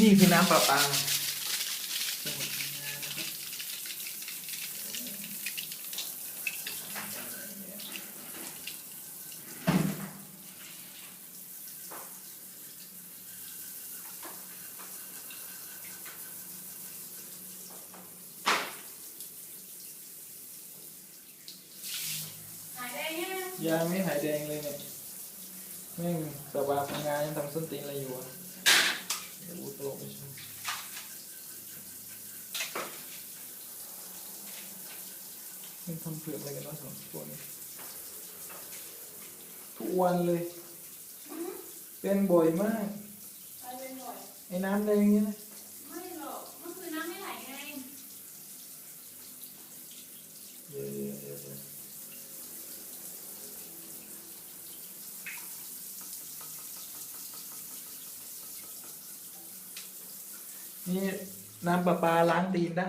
นี่คือน้ำประปาหายได้ยังยังไม่หายแดงเลยเนี่ยแม่งสบายทำงานยังทำส้นตีนอะไรอยู่อะ เดี๋ยวอูโตไปชมมันทำเผือกอะไรกันวะสองคนทุกวันเลย เป็นบ่อยมาก ไปเป็นบ่อยไอ้น้ำแดงเนี่ยนะไม่หรอกเมื่อคืนน้ำไม่ไหลไงเดี๋ยวเดี๋ยวเดี๋ยวเดี๋ยว นี่น้ำประปาล้างตีนได้